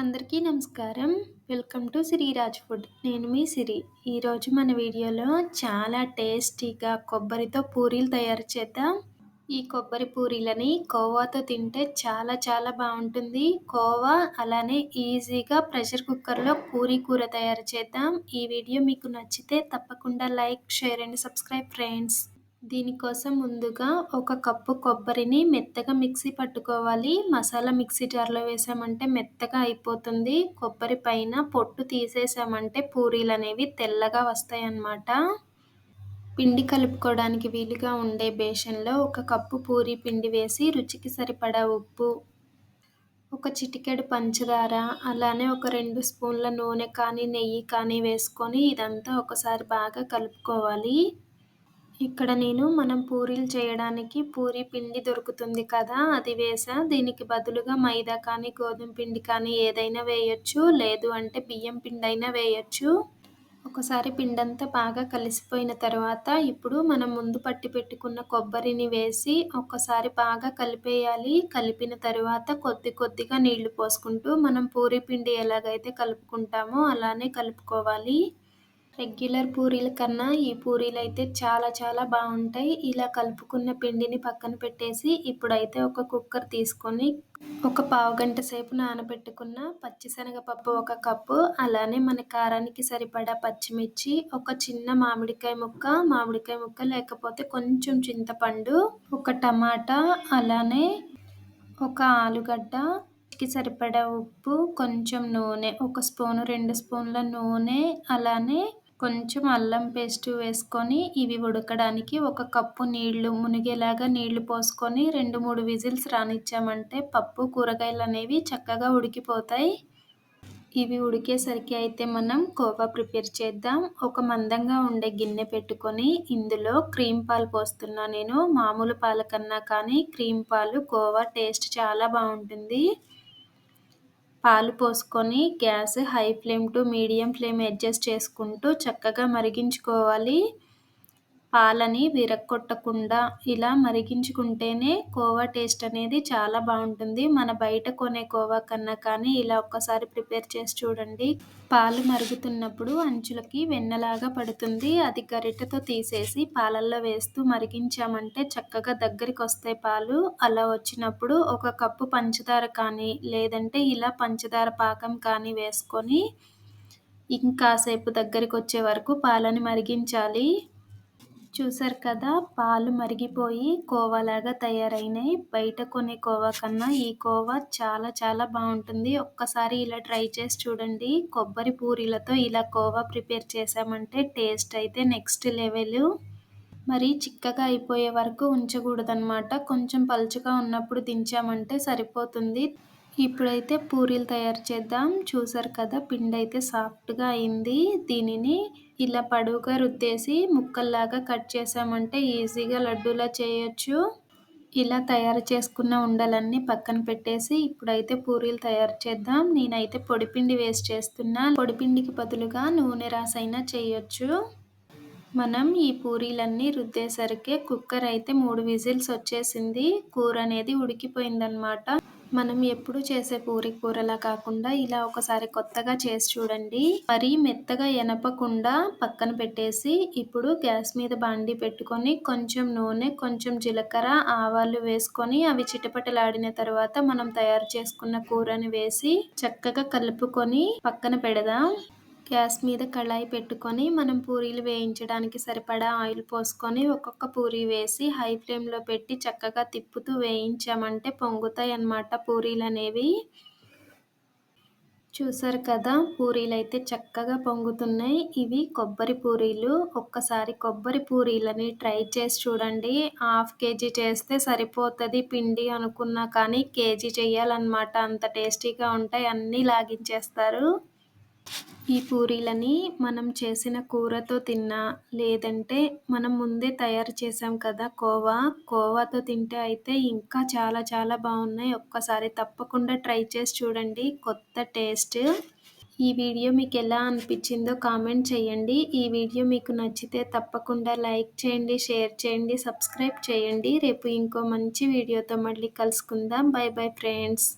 అందరికీ నమస్కారం. Welcome to Sriraj food. నేను మీ సిరి. ఈరోజు మన వీడియోలో చాలా టేస్టీగా కొబ్బరితో పూరీలు తయారు చేద్దాం. ఈ కొబ్బరి పూరీలని కోవాతో తింటే చాలా చాలా బాగుంటుంది. కోవా అలానే ఈజీగా ప్రెషర్ కుక్కర్లో పూరీ కూర తయారు చేద్దాం. ఈ వీడియో మీకు నచ్చితే తప్పకుండా like share and subscribe friends. దీనికోసం ముందుగా ఒక కప్పు కొబ్బరిని మెత్తగా మిక్సీ పట్టుకోవాలి. మసాలా మిక్సీ జార్లో వేసామంటే మెత్తగా అయిపోతుంది. కొబ్బరి పైన పొట్టు తీసేసామంటే పూరీలు అనేవి తెల్లగా వస్తాయి అన్నమాట పిండి కలుపుకోవడానికి వీలుగా ఉండే బేషన్లో ఒక కప్పు పూరీ పిండి వేసి రుచికి సరిపడా ఉప్పు ఒక చిటికెడు పంచదార అలానే ఒక రెండు స్పూన్ల నూనె కానీ నెయ్యి కానీ వేసుకొని ఇదంతా ఒకసారి బాగా కలుపుకోవాలి. ఇక్కడ నేను మనం పూరీలు చేయడానికి పూరీ పిండి దొరుకుతుంది కదా అది వేసా. దీనికి బదులుగా మైదా కానీ గోధుమ పిండి కానీ ఏదైనా వేయొచ్చు. లేదు అంటే బియ్యం పిండి అయినా వేయొచ్చు. ఒకసారి పిండంతా బాగా కలిసిపోయిన తర్వాత ఇప్పుడు మనం ముందు పట్టి పెట్టుకున్న కొబ్బరిని వేసి ఒక్కసారి బాగా కలిపేయాలి. కలిపిన తర్వాత కొద్ది కొద్దిగా నీళ్ళు పోసుకుంటూ మనం పూరీ పిండి ఎలాగైతే కలుపుకుంటామో అలానే కలుపుకోవాలి. రెగ్యులర్ పూరీల కన్నా ఈ పూరీలు అయితే చాలా చాలా బాగుంటాయి. ఇలా కలుపుకున్న పిండిని పక్కన పెట్టేసి ఇప్పుడైతే ఒక కుక్కర్ తీసుకొని ఒక పావు గంట సేపు నానబెట్టుకున్న పచ్చిశనగపప్పు ఒక కప్పు అలానే మన కారానికి సరిపడా పచ్చిమిర్చి ఒక చిన్న మామిడికాయ ముక్క మామిడికాయ ముక్క లేకపోతే కొంచెం చింతపండు ఒక టమాటా అలానే ఒక ఆలుగడ్డ కి సరిపడా ఉప్పు కొంచెం నూనె ఒక స్పూను రెండు స్పూన్ల నూనె అలానే కొంచెం అల్లం పేస్ట్ వేసుకొని ఇవి ఉడకడానికి ఒక కప్పు నీళ్ళు మునిగేలాగా నీళ్ళు పోసుకొని రెండు మూడు విజిల్స్ రానిచ్చామంటే పప్పు కూరగాయలు అనేవి చక్కగా ఉడికిపోతాయి. ఇవి ఉడికేసరికి అయితే మనం కోవా ప్రిపేర్ చేద్దాం. ఒక మందంగా ఉండే గిన్నె పెట్టుకొని ఇందులో క్రీమ్ పాలు పోస్తున్నా నేను. మామూలు పాల కన్నా కానీ క్రీమ్ పాలు కోవా టేస్ట్ చాలా బాగుంటుంది. పాలు పోసుకొని gas high flame to medium flame adjust చేసుకుంటూ చక్కగా మరిగించుకోవాలి. పాలని విరక్కొట్టకుండా ఇలా మరిగించుకుంటేనే కోవా టేస్ట్ అనేది చాలా బాగుంటుంది. మన బయట కొనే కోవా కన్నా కానీ ఇలా ఒక్కసారి ప్రిపేర్ చేసి చూడండి. పాలు మరుగుతున్నప్పుడు అంచులకి వెన్నలాగా పడుతుంది. అది గరిటెతో తీసేసి పాలల్లో వేస్తూ మరిగించామంటే చక్కగా దగ్గరికి వస్తాయి పాలు. అలా వచ్చినప్పుడు ఒక కప్పు పంచదార కానీ లేదంటే ఇలా పంచదార పాకం కానీ వేసుకొని ఇంకాసేపు దగ్గరికి వచ్చే వరకు పాలని మరిగించాలి. చూసారు కదా పాలు మరిగిపోయి కోవాలాగా తయారైనాయి. బయట కొనే కోవా కన్నా ఈ కోవా చాలా చాలా బాగుంటుంది. ఒక్కసారి ఇలా ట్రై చేసి చూడండి. కొబ్బరి పూరీలతో ఇలా కోవా ప్రిపేర్ చేసామంటే టేస్ట్ అయితే నెక్స్ట్ లెవెల్. మరి చిక్కగా అయిపోయే వరకు ఉంచకూడదనమాట కొంచెం పలుచగా ఉన్నప్పుడు దించామంటే సరిపోతుంది. ఇప్పుడైతే పూరీలు తయారు చేద్దాం. చూసారు కదా పిండి అయితే సాఫ్ట్గా అయింది. దీనిని ఇలా పడువుగా రుద్దేసి ముక్కల్లాగా కట్ చేసామంటే ఈజీగా లడ్డూలా చేయొచ్చు. ఇలా తయారు చేసుకున్న ఉండలన్నీ పక్కన పెట్టేసి ఇప్పుడైతే పూరీలు తయారు చేద్దాం. నేనైతే పొడిపిండి వేస్ట్ చేస్తున్నా. పొడిపిండికి బదులుగా నూనె రాసైనా చేయొచ్చు. మనం ఈ పూరీలన్నీ రుద్దేసరికి కుక్కర్ అయితే మూడు విజిల్స్ వచ్చేసింది. కూర అనేది ఉడికిపోయిందనమాట మనం ఎప్పుడు చేసే పూరి కూరలా కాకుండా ఇలా ఒకసారి కొత్తగా చేసి చూడండి. మరీ మెత్తగా ఎనపకుండా పక్కన పెట్టేసి ఇప్పుడు గ్యాస్ మీద బాండి పెట్టుకొని కొంచెం నూనె కొంచెం జీలకర్ర ఆవాలు వేసుకొని అవి చిటపటలాడిన తర్వాత మనం తయారు చేసుకున్న కూరని వేసి చక్కగా కలుపుకొని పక్కన పెడదాం. గ్యాస్ మీద కళాయి పెట్టుకొని మనం పూరీలు వేయించడానికి సరిపడా ఆయిల్ పోసుకొని ఒక్కొక్క పూరీ వేసి హై ఫ్లేమ్లో పెట్టి చక్కగా తిప్పుతూ వేయించామంటే పొంగుతాయి అన్నమాట పూరీలు అనేవి. చూసారు కదా పూరీలు అయితే చక్కగా పొంగుతున్నాయి. ఇవి కొబ్బరి పూరీలు. ఒక్కసారి కొబ్బరి పూరీలని ట్రై చేసి చూడండి. హాఫ్ కేజీ చేస్తే సరిపోతుంది పిండి అనుకున్నా కానీ కేజీ చేయాలన్నమాట. అంత టేస్టీగా ఉంటాయి అన్నీ లాగించేస్తారు. ఈ పూరీలని మనం చేసిన కూరతో తిన్నా లేదంటే మనం ముందే తయారు చేసాం కదా కోవా కోవాతో తింటే అయితే ఇంకా చాలా చాలా బాగున్నాయి. ఒక్కసారి తప్పకుండా ట్రై చేసి చూడండి. కొత్త టేస్ట్. ఈ వీడియో మీకు ఎలా అనిపించిందో కామెంట్ చేయండి. ఈ వీడియో మీకు నచ్చితే తప్పకుండా లైక్ చేయండి షేర్ చేయండి సబ్స్క్రైబ్ చేయండి. రేపు ఇంకో మంచి వీడియోతో మళ్ళీ కలుసుకుందాం. Bye bye friends.